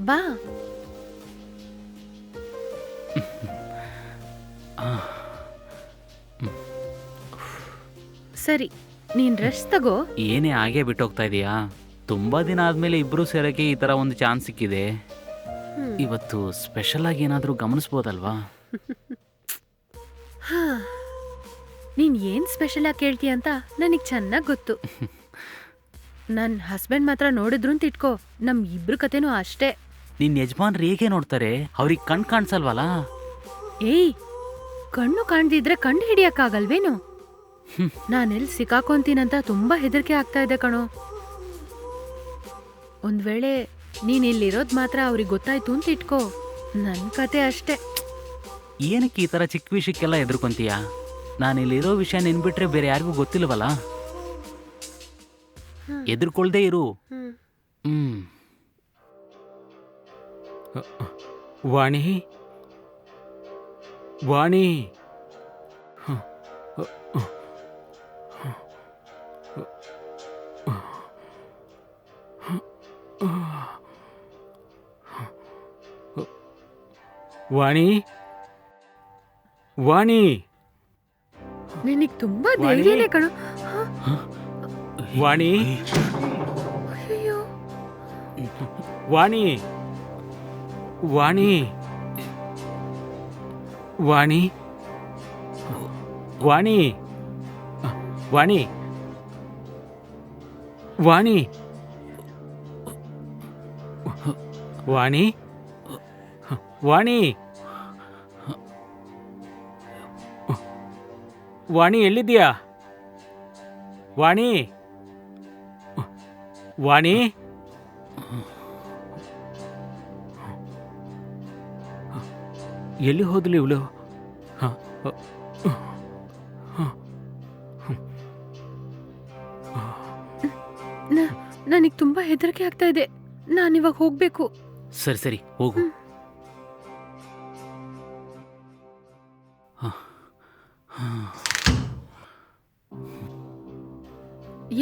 ಬಾ. ಸರಿ ನೀನ್ ರೆಸ್ಟ್ ತಗೋ. ಏನೇ ಹಾಗೆ ಬಿಟ್ಟೋಗ್ತಾ ಇದೀಯಾ? ತುಂಬಾ ದಿನ ಆದ್ಮೇಲೆ ಇಬ್ರು ಸೇರಕ್ಕೆ ಈ ತರ ಒಂದು ಚಾನ್ಸ್ ಸಿಕ್ಕಿದೆ. ಇವತ್ತು ಸ್ಪೆಷಲ್ ಆಗಿ ಏನಾದ್ರೂ ಗಮನಿಸ್ಬೋದಲ್ವಾ? ಹಾ. ನೀನ್ ಏನ್ ಸ್ಪೆಷಲ್ ಆಗಿ ಕೇಳ್ತೀಯ ಅಂತ ನನಗ್ ಚೆನ್ನಾಗ್ ಗೊತ್ತು. ನನ್ನ ಹಸ್ಬೆಂಡ್ ಮಾತ್ರ ನೋಡಿದ್ರು ಅಂತ ಇಟ್ಕೋ ನಮ್ ಇಬ್ರು ಕತೆನೂ ಅಷ್ಟೇ. ನಿನ್ ಯಜಮಾನ್ರು ಹೇಗೆ ನೋಡ್ತಾರೆ? ಅವ್ರಿಗೆ ಕಣ್ ಕಾಣಿಸಲ್ವಲ್ಲ? ಏಯ್ ಕಣ್ಣು ಕಾಣ್ದಿದ್ರೆ ಕಣ್ಣು ಹಿಡಿಯಕ್ಕಾಗಲ್ವೇನು? ನಾನು ನಾನೆಲ್ ಸಿಕ್ಕಾಕೊಂತೀನಂತ ತುಂಬಾ ಹೆದರಿಕೆ ಆಗ್ತಾ ಇದೆ ಕಣೋ. ಒಂದ್ ವೇಳೆ ನೀನ್ ಇಲ್ಲಿರೋದ್ ಮಾತ್ರ ಅವ್ರಿಗೆ ಗೊತ್ತಾಯ್ತು ಅಂತ ಇಟ್ಕೋ. ನನ್ ಕತೆ ಅಷ್ಟೇ. ಏನಕ್ಕೆ ಈ ತರ ಚಿಕ್ಕ ವಿಷಯಕ್ಕೆಲ್ಲ ಎದುರ್ಕೊಂತೀಯ ನಾನು ಇಲ್ಲಿರೋ ವಿಷಯ ನೆನ್ಬಿಟ್ರೆ ಬೇರೆ ಯಾರಿಗೂ ಗೊತ್ತಿಲ್ವಲ್ಲ. ಎದುರ್ಕೊಳ್ದೇ ಇರು. ಹ್ಮ್. ಹ್ಮ್ ವಾಣಿ ವಾಣಿ ವಾಣಿ ವಾಣಿ ನಿನಗ್ ತುಂಬಾ ವಾಣಿ? ಧೈರ್ಯನೇ ಕಣೋ. ವಾಣಿ? ಅಯ್ಯೋ ವಾಣಿ? वाणी वाणी वाणी वाणी वाणी वाणी ವಾಣಿ ವಾಣಿ ಎಲ್ಲಿದ್ದೀಯಾ ವಾಣಿ ವಾಣಿ ಎಲ್ಲಿ ಹೋದ್ಲಿ ಇವಳು? ನನಗೆ ನನಗ್ ತುಂಬಾ ಹೆದರಿಕೆ ಆಗ್ತಾ ಇದೆ. ನಾನಿವಾಗ ಹೋಗ್ಬೇಕು. ಸರಿ ಸರಿ ಹೋಗು.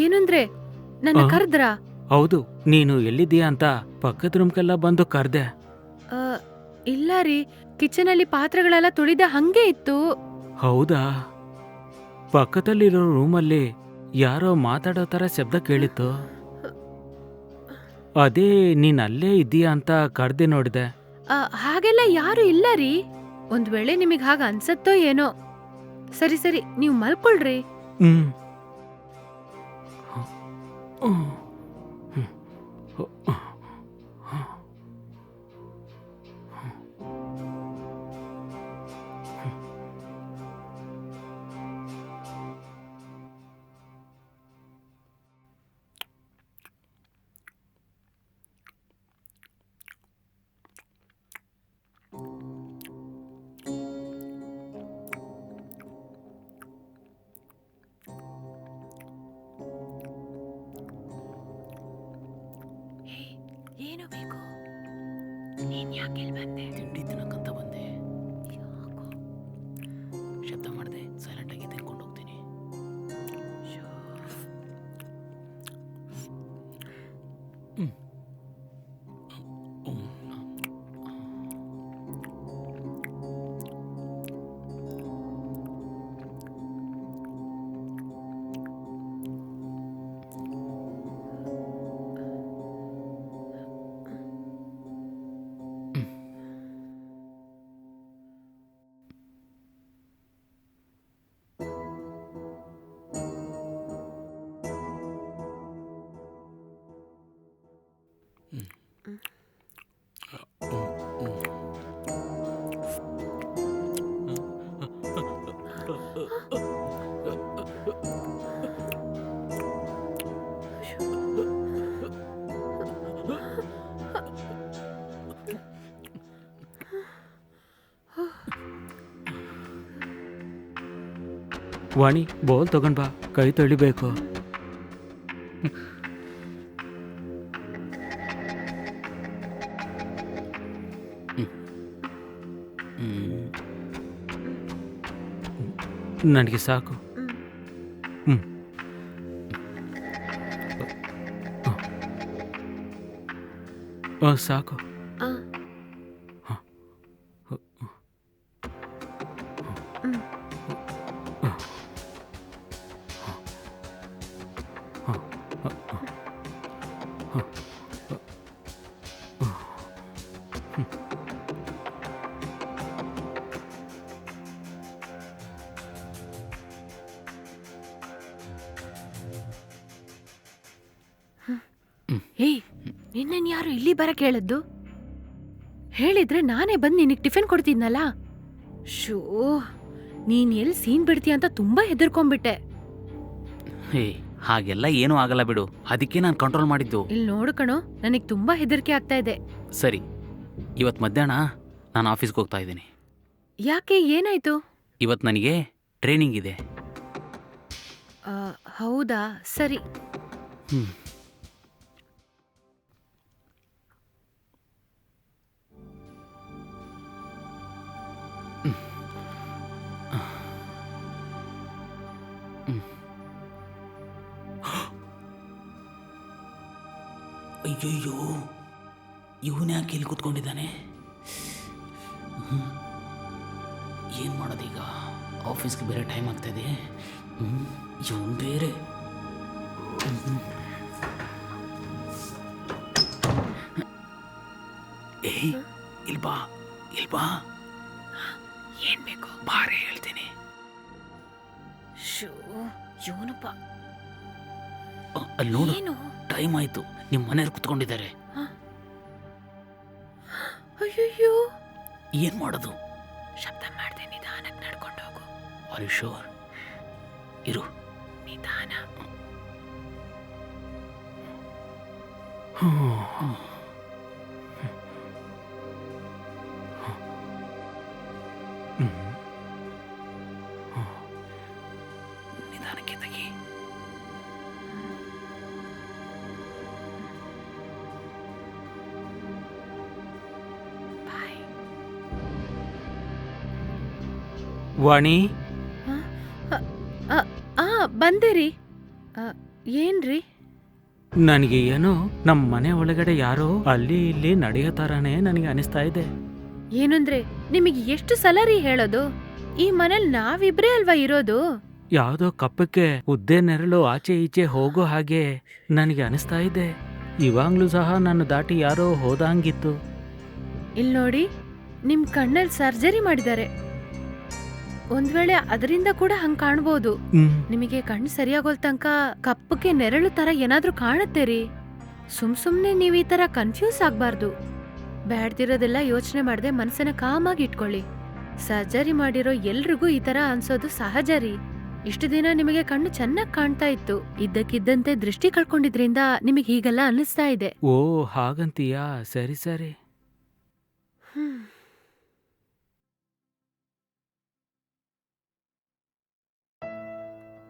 ಏನಂದ್ರೆ ನನ್ನ ಕರೆದ್ರಾ? ಹೌದು ನೀನು ಎಲ್ಲಿದ್ದೀಯಾ ಅಂತ ಪಕ್ಕದ ರೂಮ್ಗೆಲ್ಲ ಬಂದು ಕರ್ದೆ. ಇಲ್ಲ ರೀ ಕಿಚನ್ ಅಲ್ಲಿ ಪಾತ್ರೆಗಳೆಲ್ಲ ತುಳಿದ ಹಂಗೆ ಇತ್ತು. ಹೌದಾ? ಪಕ್ಕದಲ್ಲಿರೋ ರೂಮಲ್ಲಿ ಯಾರೋ ಮಾತಾಡೋ ಥರ ಶಬ್ದ ಕೇಳಿತ್ತು. ಅದೇ ನೀನ್ ಅಲ್ಲೇ ಇದ್ದೀಯಾ ಅಂತ ಕರ್ದೆ ನೋಡಿದೆ. ಆ, ಹಾಗೆಲ್ಲ ಯಾರು ಇಲ್ಲ ರೀ. ಒಂದ್ ವೇಳೆ ನಿಮಗ್ ಹಾಗ ಅನ್ಸತ್ತೋ ಏನೋ. ಸರಿ ಸರಿ ನೀವು ಮಲ್ಕೊಳ್ರಿ. ಹ್ಮ್. ಏನು ಬೇಕು ನೀನ್ ಯಾಕೆ ಬಂದೆ ತಿಂಡಿ ತಿನ್ನಕ್ಕಂತ ಬಂದೆ. ಶಬ್ದ ಮಾಡಿದೆ. ಸೈಲೆಂಟ್ ಆಗಿ ತಿನ್ಕೊಂಡು ಹೋಗ್ತೀನಿ. ಹ್ಮ್. ವಾಣಿ ಬೋಲ್ ತಗೊಂಡ್ ಬಾ. ಕೈ ತೊಳಿಬೇಕು ನನಗೆ ಸಾಕು. ಹ್ಞೂ ಸಾಕು. ಯಾರು ಇಲ್ಲಿ ಬರಕ್ಕೆ ಹೇಳಿದ್ದು ಹೇಳಿದ್ರೆ ನಾನೇ ಬಂದು ನಿನಗೆ ಟಿಫಿನ್ ಕೊಡ್ತಿದ್ನಲ್ಲ? ಶೋ ನೀನ್ ಎಲ್ಲಿ ಸೀನ್ ಬಿಡ್ತೀಯ ಅಂತ ತುಂಬಾ ಹೆದರ್ಕೊಂಡ್ಬಿಟ್ಟೆ. ಹೇ ಹಾಗೆಲ್ಲ ಏನೂ ಆಗಲ್ಲ ಬಿಡು. ಅದಕ್ಕೆ ನಾನು ಕಂಟ್ರೋಲ್ ಮಾಡಿದ್ದು. ಇಲ್ಲಿ ನೋಡು ಕಣೋ ನನಗೆ ತುಂಬಾ ಹೆದರಿಕೆ ಆಗ್ತಾ ಇದೆ. ಸರಿ ಇವತ್ತು ಮಧ್ಯಾಹ್ನ ನಾನು ಆಫೀಸ್ಗೆ ಹೋಗ್ತಾ ಇದ್ದೀನಿ. ಯಾಕೆ ಏನಾಯ್ತು? ಇವತ್ತು ನನಗೆ ಟ್ರೈನಿಂಗ್ ಇದೆ. ಆ, ಹೌದಾ? ಸರಿ. ಹ್ಮ್. ಅಯ್ಯಯ್ಯೋ ಇವನು ಯಾಕೆ ಇಲ್ಲಿ ಕೂತ್ಕೊಂಡಿದ್ದಾನೆ? ಏನು ಮಾಡೋದೀಗ ಆಫೀಸ್ಗೆ ಬೇರೆ ಟೈಮ್ ಆಗ್ತಾಯಿದೆ ಇವನು ಬೇರೆ. ಏನ್ ಬೇಕು ಬಾರೆ ಹೇಳ್ತೀನಿ. ಶೋ ಇವನಪ್ಪ ಅಲ್ಲಿ ನೋಡು. ಏನು? ಟೈಮ್ ಆಯ್ತು. ನಿಮ್ಮ ಮನೆಯವ್ರು ಕುತ್ಕೊಂಡಿದ್ದಾರೆ. ಅಯ್ಯಯ್ಯೋ. ಏನ್ ಮಾಡೋದು? ಶಬ್ದ ಮಾಡ್ದೆ ನಿಧಾನಕ್ಕೆ ನಡ್ಕೊಂಡು ಹೋಗು. ಆರ್ ಯು ಶೋರ್ ಇರು. ನಿಧಾನ. ನಿಧಾನಕ್ಕೆ ವಾಣಿ? ಆ ಬಂದಿರಿ. ಆ, ಏನ್ರಿ? ನನಗೆ ಏನೋ ನಮ್ಮ ಮನೆ ಒಳಗಡೆ ಯಾರೋ ಅಲ್ಲಿ ಇಲ್ಲಿ ನಡೆಯೋ ಥರನೇ ನನಗೆ ಅನಿಸ್ತಾ ಇದೆ. ಏನಂದ್ರೆ ನಿಮಗೆ ಎಷ್ಟು ಸಲ ರೀ ಹೇಳೋದು? ಈ ಮನೇಲಿ ನಾವಿಬ್ರೇ ಅಲ್ವಾ ಇರೋದು? ಯಾವುದೋ ಕಪ್ಪಕ್ಕೆ ಉದ್ದೆ ನೆರಳು ಆಚೆ ಈಚೆ ಹೋಗೋ ಹಾಗೆ ನನಗೆ ಅನಿಸ್ತಾ ಇದೆ. ಇವಾಗ್ಲೂ ಸಹ ನನ್ನ ದಾಟಿ ಯಾರೋ ಹೋದಂಗಿತ್ತು. ಇಲ್ ನೋಡಿ ನಿಮ್ ಕಣ್ಣಲ್ಲಿ ಸರ್ಜರಿ ಮಾಡಿದ್ದಾರೆ. ಒಂದ್ ವೇಳೆ ಅದರಿಂದ ಕೂಡ ಹಂಗ್ ಕಾಣ್ಬೋದು. ನಿಮಗೆ ಕಣ್ಣು ಸರಿಯಾಗೋಲ್ ತನಕ ಕಪ್ಪಕ್ಕೆ ನೆರಳು ತರ ಏನಾದ್ರೂ ಕಾಣುತ್ತೆ ರೀ. ಸುಮ್ ಸುಮ್ನೆ ನೀವ್ ಈ ತರ ಕನ್ಫ್ಯೂಸ್ ಆಗ್ಬಾರ್ದು. ಬ್ಯಾಡ್ದಿರೋದೆಲ್ಲ ಯೋಚನೆ ಮಾಡದೆ ಮನಸ್ಸನ್ನ ಕಾಮಾಗಿ ಇಟ್ಕೊಳ್ಳಿ. ಸರ್ಜರಿ ಮಾಡಿರೋ ಎಲ್ರಿಗೂ ಈ ತರ ಅನ್ಸೋದು ಸಹಜ ರೀ. ಇಷ್ಟು ದಿನ ನಿಮಗೆ ಕಣ್ಣು ಚೆನ್ನಾಗಿ ಕಾಣ್ತಾ ಇತ್ತು. ಇದ್ದಕ್ಕಿದ್ದಂತೆ ದೃಷ್ಟಿ ಕಳ್ಕೊಂಡಿದ್ರಿಂದ ನಿಮಗೆ ಹೀಗೆಲ್ಲ ಅನ್ನಿಸ್ತಾ ಇದೆ. ಓ ಹಾಗಂತೀಯಾ? ಸರಿ ಸರಿ.